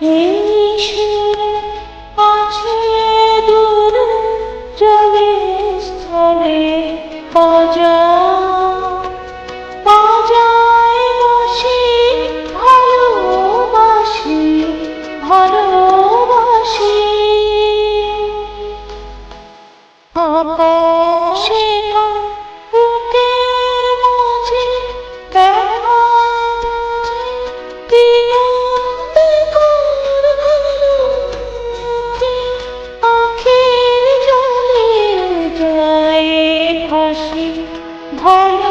হে আছে দূর চলে স্থলে পাজা। পাজায় বসে ভালোবাসি ভালোবাসি। ভালোবাসি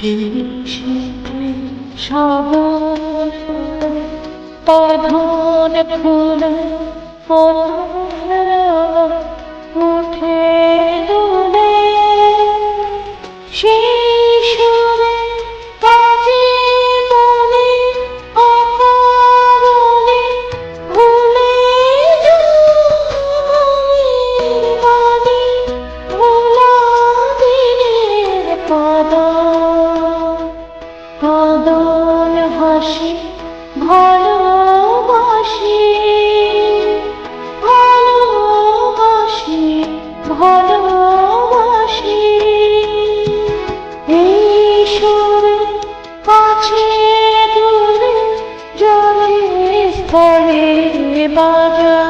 শেষে সবার প্রধান ফুলে উঠে দোলে। শিশুরে কাজে মনে অকারণে ভুলে মানে ভোলা দিনের পদা। মদন হাসি ভালোবাসি ভালোবাসি ভালোবাসি। এই কাছে দূরে জলে স্থলে বাজা